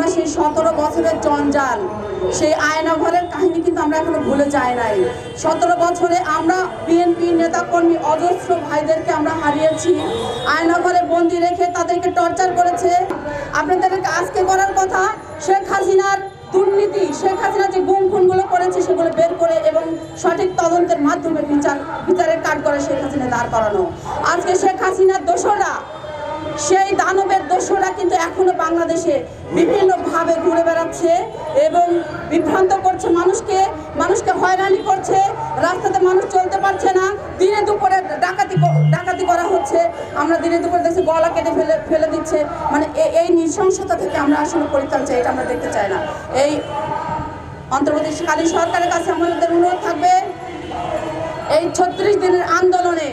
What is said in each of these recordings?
আমরা সেই সতেরো বছরের জঞ্জাল সেই আয়নাঘরের কাহিনী কিন্তু আমরা এখনও ভুলে যাই নাই। সতেরো বছরে আমরা বিএনপি নেতাকর্মী অজস্র ভাইদেরকে আমরা হারিয়েছি। আয়নাঘরে বন্দি রেখে তাদেরকে টর্চার করেছে। আপনাদেরকে আজকে করার কথা, শেখ হাসিনার দুর্নীতি, শেখ হাসিনা যে গুম খুনগুলো করেছে সেগুলো বের করে এবং সঠিক তদন্তের মাধ্যমে বিচার, বিচারের কাঠ করে শেখ হাসিনা দাঁড় করানো। আজকে শেখ হাসিনার দোষরা সেই দানবের দোষরা কিন্তু এখনও বাংলাদেশে বিভিন্নভাবে ঘুরে বেড়াচ্ছে এবং বিভ্রান্ত করছে মানুষকে মানুষকে হয়রানি করছে, রাস্তাতে মানুষ চলতে পারছে না, দিনে দুপুরে ডাকাতি ডাকাতি করা হচ্ছে, আমরা দিনে দুপুরে দেখছি গলা কেটে ফেলে ফেলে দিচ্ছে। মানে এই নৃশংসতা থেকে আমরা আসলে পরিত্রাণ চাই, এটা আমরা দেখতে চাই না। এই অন্তর্বর্তীকালীন সরকারের কাছে আমাদের অনুরোধ থাকবে, এই ছত্রিশ দিনের আন্দোলনে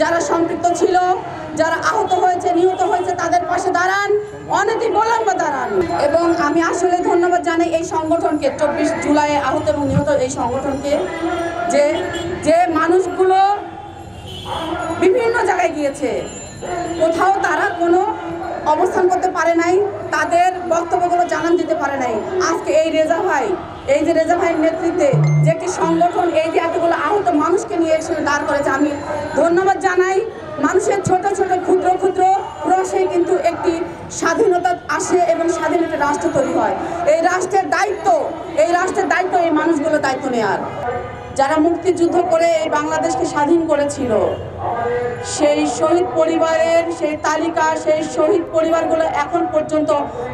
যারা সম্পৃক্ত ছিল, যারা আহত হয়েছে, নিহত হয়েছে, তাদের পাশে দাঁড়ান। অনতি বিলম্বে দাঁড়ান। এবং আমি আসলে ধন্যবাদ জানাই এই সংগঠনকে, চব্বিশ জুলাই আহত এবং নিহত এই সংগঠনকে, যে যে মানুষগুলো বিভিন্ন জায়গায় গিয়েছে। কোথাও তারা কোনো অবস্থান করতে পারে নাই, তাদের বক্তব্যগুলো জানান দিতে পারে নাই। আজকে এই রেজা ভাই, এই যে রেজা ভাইয়ের নেতৃত্বে যে একটি সংগঠন, এই যে এতগুলো আহত মানুষকে নিয়ে এসে দাঁড় করেছে, আমি মানুষের ছোট ছোট ক্ষুদ্র ক্ষুদ্র প্রয়াসে কিন্তু একটি স্বাধীনতা আসে এবং স্বাধীন একটা রাষ্ট্র তৈরি হয়। এই রাষ্ট্রের দায়িত্ব, এই রাষ্ট্রের দায়িত্ব এই মানুষগুলো দায়িত্ব নেওয়ার যারা মুক্তিযুদ্ধ করে এই বাংলাদেশকে স্বাধীন করেছিল, সেই শহীদ পরিবারের সেই তালিকা, সেই শহীদ পরিবারগুলো এখন পর্যন্ত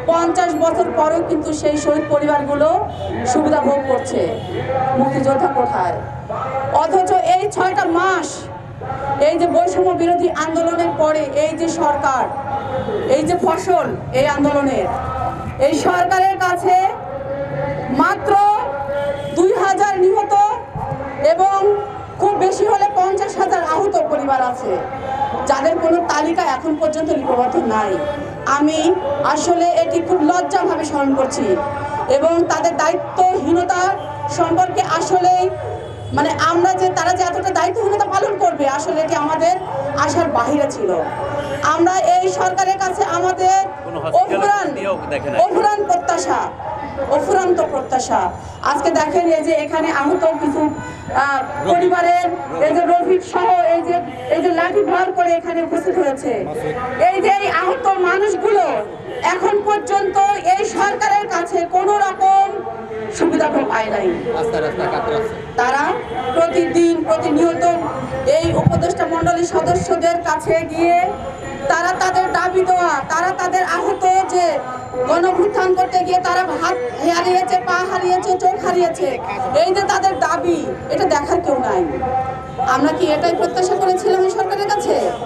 পঞ্চাশ বছর পরেও কিন্তু সেই শহীদ পরিবারগুলো সুবিধা ভোগ করছে। মুক্তিযোদ্ধা কোথায় অথচ এই ছয়টা মাস এই যে বৈষম্য বিরোধী আন্দোলনের পরে এই যে সরকার, এই যে ফসল এই আন্দোলনের, এই সরকারের কাছে মাত্র দুই হাজার নিহত এবং খুব বেশি হলে পঞ্চাশ হাজার আহত পরিবার আছে। যাদের কোনো তালিকা এখন পর্যন্ত লিপিবদ্ধ নাই। আমি আসলে এটি খুব লজ্জাভাবে স্মরণ করছি এবং তাদের দায়িত্বহীনতা সম্পর্কে আসলেই মানে আমরা যে, তারা যে এতটা দায়িত্বহীনতা আসলে এটি আমাদের আশার বাহিরে ছিল। আমরা এই সরকারের কাছে আমাদের অফুরান প্রত্যাশা অফুরান্ত প্রত্যাশা। আজকে দেখেন এই যে এখানে আহত কিছু পরিবারের এই যে রফিক সহ এই যে এই যে লাঠি ভর করে এখানে উপস্থিত হয়েছে। এই যে এই আহত মানুষগুলো এখন পর্যন্ত এই সরকারের কাছে কোনো রকম সুবিধা পায় নাই। তারা প্রতিদিন প্রতিনিয়ত এই সদস্যদের কাছে গিয়ে তারা তাদের দাবি দেওয়া, তারা তাদের আহত যে গণভুত্থান করতে গিয়ে তারা হাত হারিয়েছে, পা হারিয়েছে, চোখ হারিয়েছে, এই যে তাদের দাবি, এটা দেখার কেউ নাই। আমরা কি এটাই প্রত্যাশা করেছিলাম সরকারের কাছে?